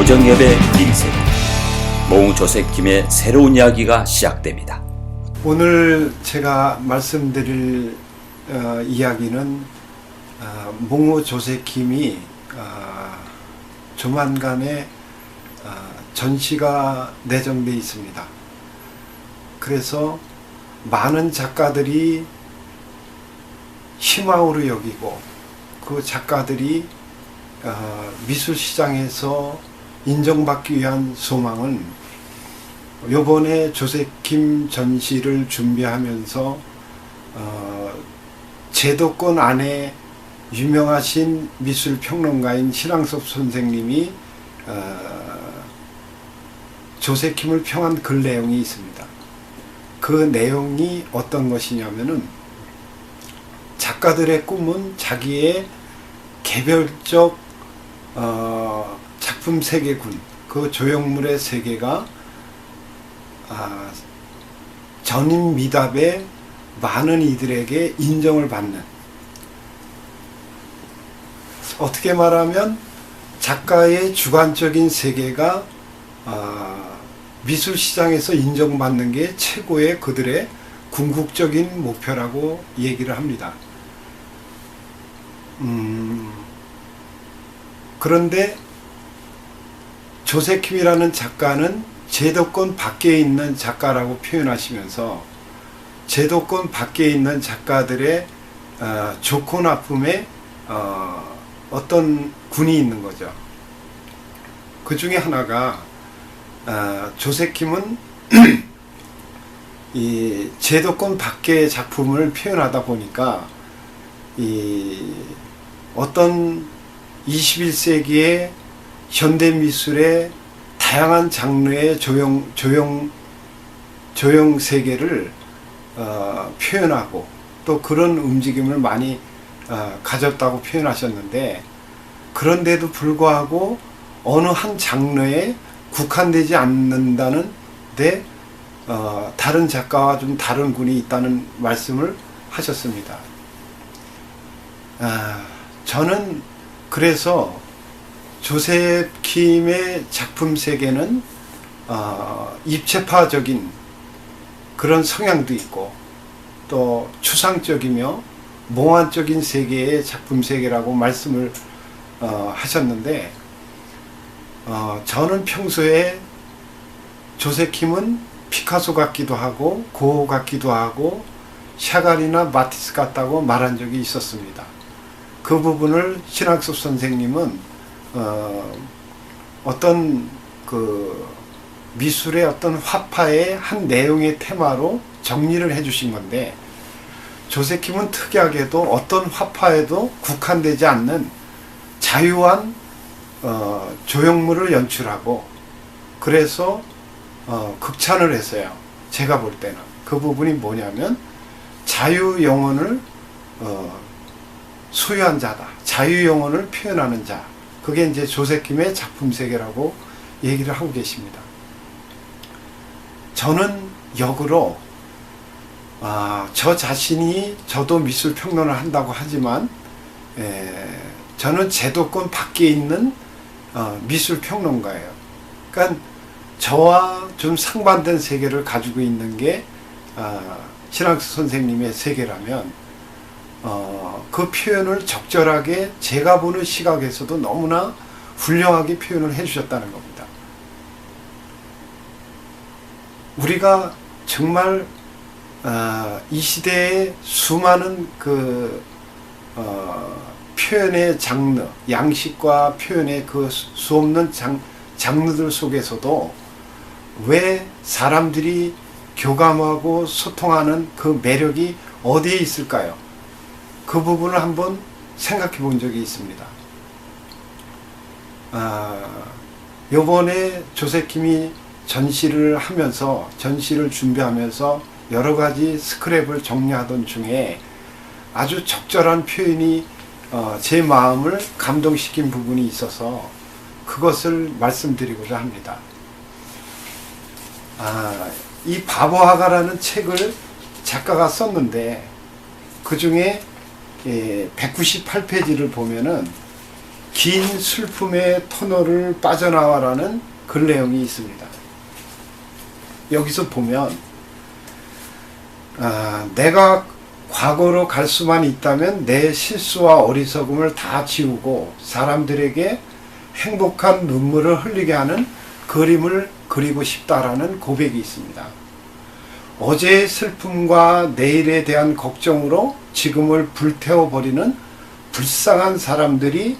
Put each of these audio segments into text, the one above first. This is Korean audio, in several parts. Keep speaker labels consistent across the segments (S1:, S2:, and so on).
S1: 노정엽의 인생 몽조색 김의 새로운 이야기가 시작됩니다.
S2: 오늘 제가 말씀드릴 어, 이야기는 어, 몽호 조세킴이 어, 조만간에 어, 전시가 내정돼 있습니다. 그래서 많은 작가들이 희망으로 여기고 그 작가들이 어, 미술 시장에서 인정받기 위한 소망은 요번에 조세킴 전시를 준비하면서 어, 제도권 안에 유명하신 미술 평론가인 신앙섭 선생님이 어, 조세킴을 평한 글 내용이 있습니다. 그 내용이 어떤 것이냐면은 작가들의 꿈은 자기의 개별적 어, 작품 세계군 그 조형물의 세계가 아, 전임 미답에 많은 이들에게 인정을 받는 어떻게 말하면 작가의 주관적인 세계가 아, 미술 시장에서 인정받는 게 최고의 그들의 궁극적인 목표라고 얘기를 합니다. 음, 그런데 조세킴이라는 작가는 제도권 밖에 있는 작가라고 표현하시면서 제도권 밖에 있는 작가들의 어, 좋고 나쁨에 어, 어떤 군이 있는 거죠. 그 중에 하나가 어, 조세킴은 이 제도권 밖의 작품을 표현하다 보니까 이 어떤 21세기의 현대 미술의 다양한 장르의 조형 조형 조형 세계를 어, 표현하고 또 그런 움직임을 많이 어, 가졌다고 표현하셨는데 그런데도 불구하고 어느 한 장르에 국한되지 않는다는 데 어, 다른 작가와 좀 다른 군이 있다는 말씀을 하셨습니다. 아, 저는 그래서 조셉 킴의 작품 세계는 어, 입체파적인 그런 성향도 있고 또 추상적이며 몽환적인 세계의 작품 세계라고 말씀을 어, 하셨는데 어, 저는 평소에 조셉 킴은 피카소 같기도 하고 고흐 같기도 하고 샤갈이나 마티스 같다고 말한 적이 있었습니다. 그 부분을 신학섭 선생님은 어, 어떤 그 미술의 어떤 화파의 한 내용의 테마로 정리를 해주신 건데 조세킴은 특이하게도 어떤 화파에도 국한되지 않는 자유한 어, 조형물을 연출하고 그래서 어, 극찬을 했어요. 제가 볼 때는 그 부분이 뭐냐면 자유 영혼을 어, 소유한 자다. 자유 영혼을 표현하는 자. 그게 이제 조세킴의 작품 세계라고 얘기를 하고 계십니다. 저는 역으로 아, 저 자신이 저도 미술 평론을 한다고 하지만 에, 저는 제도권 밖에 있는 어, 미술 평론가예요. 그러니까 저와 좀 상반된 세계를 가지고 있는 게 아, 신학수 선생님의 세계라면 어, 그 표현을 적절하게 제가 보는 시각에서도 너무나 훌륭하게 표현을 해주셨다는 겁니다. 우리가 정말 어, 이 시대의 수많은 그 어, 표현의 장르, 양식과 표현의 그 수 없는 장, 장르들 속에서도 왜 사람들이 교감하고 소통하는 그 매력이 어디에 있을까요? 그 부분을 한번 생각해 본 적이 있습니다. 아, 요번에 조세킴이 전시를 하면서, 전시를 준비하면서 여러 가지 스크랩을 정리하던 중에 아주 적절한 표현이 어, 제 마음을 감동시킨 부분이 있어서 그것을 말씀드리고자 합니다. 아, 이 바보하가라는 책을 작가가 썼는데 그 중에 예, 198페이지를 보면은 긴 슬픔의 터널을 빠져나와라는 글 내용이 있습니다. 여기서 보면 아, 내가 과거로 갈 수만 있다면 내 실수와 어리석음을 다 지우고 사람들에게 행복한 눈물을 흘리게 하는 그림을 그리고 싶다라는 고백이 있습니다. 어제의 슬픔과 내일에 대한 걱정으로 지금을 불태워버리는 불쌍한 사람들이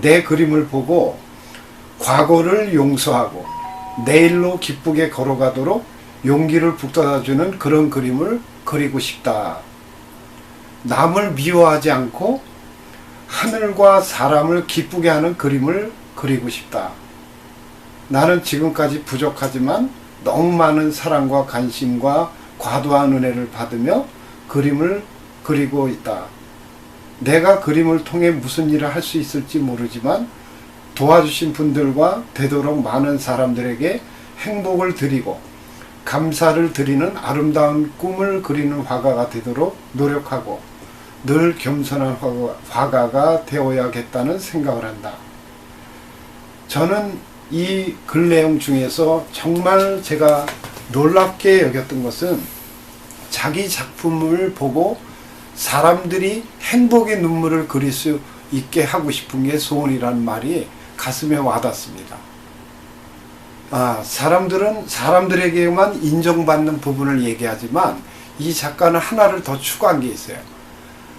S2: 내 그림을 보고 과거를 용서하고 내일로 기쁘게 걸어가도록 용기를 북돋아주는 그런 그림을 그리고 싶다. 남을 미워하지 않고 하늘과 사람을 기쁘게 하는 그림을 그리고 싶다. 나는 지금까지 부족하지만 너무 많은 사랑과 관심과 과도한 은혜를 받으며 그림을 그리고 있다. 내가 그림을 통해 무슨 일을 할 수 있을지 모르지만 도와주신 분들과 되도록 많은 사람들에게 행복을 드리고 감사를 드리는 아름다운 꿈을 그리는 화가가 되도록 노력하고 늘 겸손한 화가, 화가가 되어야겠다는 생각을 한다. 저는 이 글 내용 중에서 정말 제가 놀랍게 여겼던 것은 자기 작품을 보고 사람들이 행복의 눈물을 그릴 수 있게 하고 싶은 게 소원이라는 말이 가슴에 와닿습니다. 아, 사람들은 사람들에게만 인정받는 부분을 얘기하지만 이 작가는 하나를 더 추가한 게 있어요.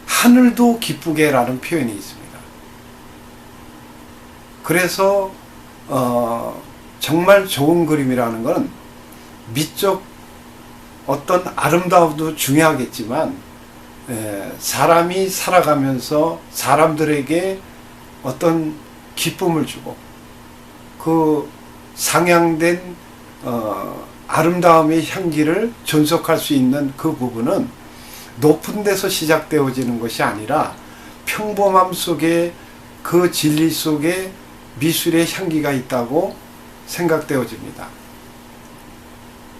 S2: 하늘도 기쁘게 라는 표현이 있습니다. 그래서 어, 정말 좋은 그림이라는 것은 미적 어떤 아름다움도 중요하겠지만 에, 사람이 살아가면서 사람들에게 어떤 기쁨을 주고 그 상향된 어, 아름다움의 향기를 존속할 수 있는 그 부분은 높은 데서 시작되어지는 것이 아니라 평범함 속에 그 진리 속에 미술의 향기가 있다고 생각되어집니다.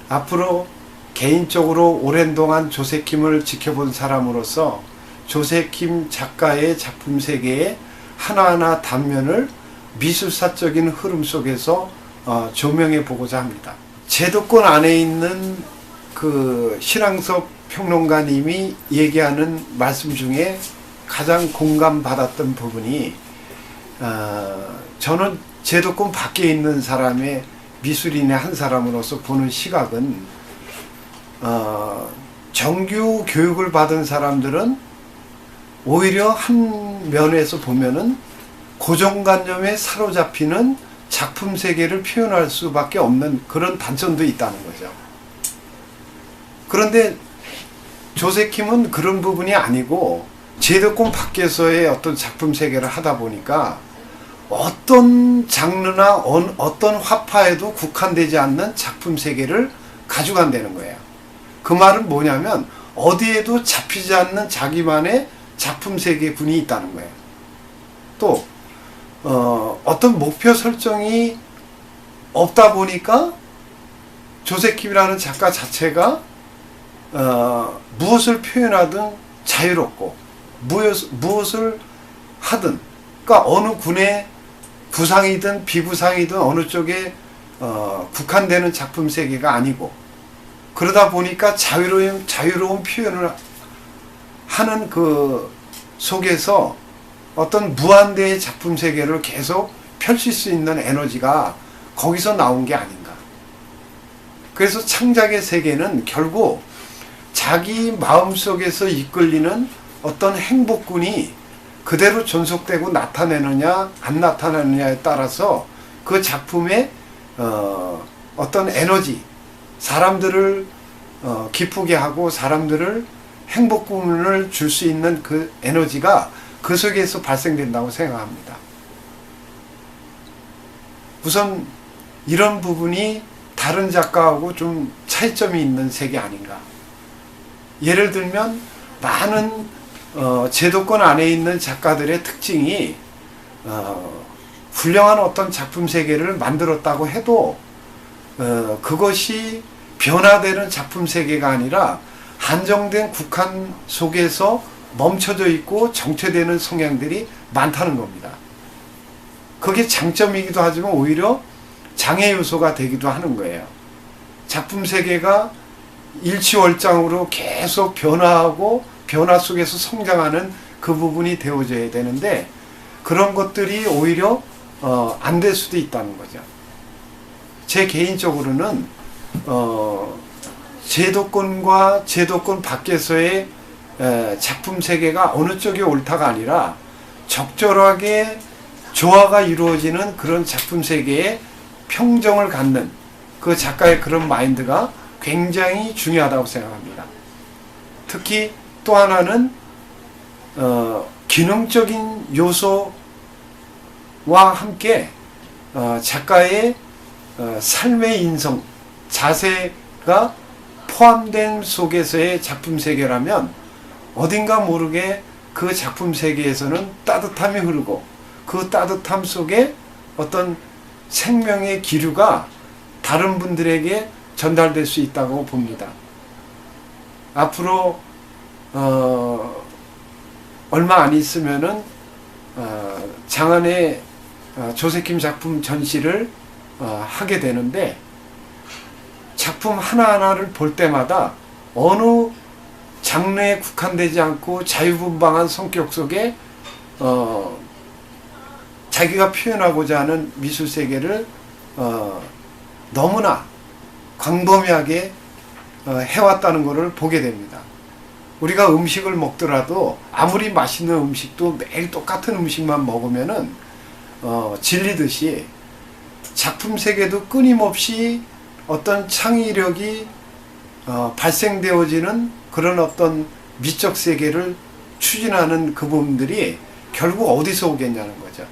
S2: 앞으로 개인적으로 오랜 동안 조세킴을 지켜본 사람으로서 조세킴 작가의 작품 세계의 하나하나 단면을 미술사적인 흐름 속에서 어, 조명해 보고자 합니다. 제도권 안에 있는 그 신앙석 평론가님이 얘기하는 말씀 중에 가장 공감받았던 부분이 어, 저는 제도권 밖에 있는 사람의 미술인의 한 사람으로서 보는 시각은 어, 정규 교육을 받은 사람들은 오히려 한 면에서 보면은 고정관념에 사로잡히는 작품 세계를 표현할 수밖에 없는 그런 단점도 있다는 거죠. 그런데 조세킴은 그런 부분이 아니고 제도권 밖에서의 어떤 작품 세계를 하다 보니까 어떤 장르나 어떤 화파에도 국한되지 않는 작품 세계를 가져간다는 거예요. 그 말은 뭐냐면 어디에도 잡히지 않는 자기만의 작품 세계군이 있다는 거예요. 또 어, 어떤 목표 설정이 없다 보니까 조세킴이라는 작가 자체가 어, 무엇을 표현하든 자유롭고 무엇, 무엇을 하든 그러니까 어느 군의 구상이든 비구상이든 어느 쪽에 어, 국한되는 작품 세계가 아니고 그러다 보니까 자유로운 자유로운 표현을 하는 그 속에서 어떤 무한대의 작품 세계를 계속 펼칠 수 있는 에너지가 거기서 나온 게 아닌가. 그래서 창작의 세계는 결국 자기 마음속에서 이끌리는 어떤 행복군이 그대로 존속되고 나타내느냐 안 나타내느냐에 따라서 그 작품의 어, 어떤 에너지 사람들을 어, 기쁘게 하고 사람들을 행복군을 줄 수 있는 그 에너지가 그 속에서 발생된다고 생각합니다. 우선 이런 부분이 다른 작가하고 좀 차이점이 있는 색이 아닌가. 예를 들면 많은 어, 제도권 안에 있는 작가들의 특징이 어, 훌륭한 어떤 작품 세계를 만들었다고 해도 어, 그것이 변화되는 작품 세계가 아니라 한정된 국한 속에서 멈춰져 있고 정체되는 성향들이 많다는 겁니다. 그게 장점이기도 하지만 오히려 장애 요소가 되기도 하는 거예요. 작품 세계가 일치월장으로 계속 변화하고 변화 속에서 성장하는 그 부분이 되어져야 되는데 그런 것들이 오히려 어, 안 될 수도 있다는 거죠. 제 개인적으로는 어, 제도권과 제도권 밖에서의 에, 작품 세계가 어느 쪽이 옳다가 아니라 적절하게 조화가 이루어지는 그런 작품 세계에 평정을 갖는 그 작가의 그런 마인드가 굉장히 중요하다고 생각합니다. 특히 또 하나는 어, 기능적인 요소와 함께 어, 작가의 어, 삶의 인성, 자세가 포함된 속에서의 작품 세계라면 어딘가 모르게 그 작품 세계에서는 따뜻함이 흐르고 그 따뜻함 속에 어떤 생명의 기류가 다른 분들에게 전달될 수 있다고 봅니다. 앞으로 어, 얼마 안 있으면은 어, 장안의 어, 조세킴 작품 전시를 어, 하게 되는데 작품 하나하나를 볼 때마다 어느 장르에 국한되지 않고 자유분방한 성격 속에 어, 자기가 표현하고자 하는 미술 세계를 어, 너무나 광범위하게 어, 해왔다는 것을 보게 됩니다. 우리가 음식을 먹더라도 아무리 맛있는 음식도 매일 똑같은 음식만 먹으면은 어, 질리듯이 작품 세계도 끊임없이 어떤 창의력이 어, 발생되어지는 그런 어떤 미적 세계를 추진하는 그 부분들이 결국 어디서 오겠냐는 거죠.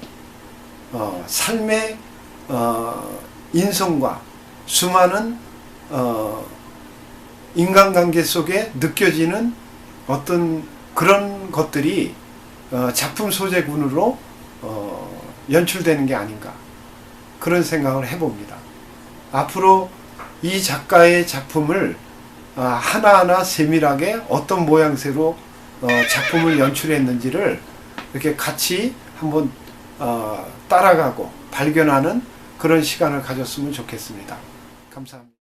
S2: 어, 삶의 어, 인성과 수많은 어, 인간관계 속에 느껴지는 어떤 그런 것들이 어, 작품 소재군으로 어, 연출되는 게 아닌가 그런 생각을 해봅니다. 앞으로 이 작가의 작품을 아, 하나하나 세밀하게 어떤 모양새로 어, 작품을 연출했는지를 이렇게 같이 한번 어, 따라가고 발견하는 그런 시간을 가졌으면 좋겠습니다. 감사합니다.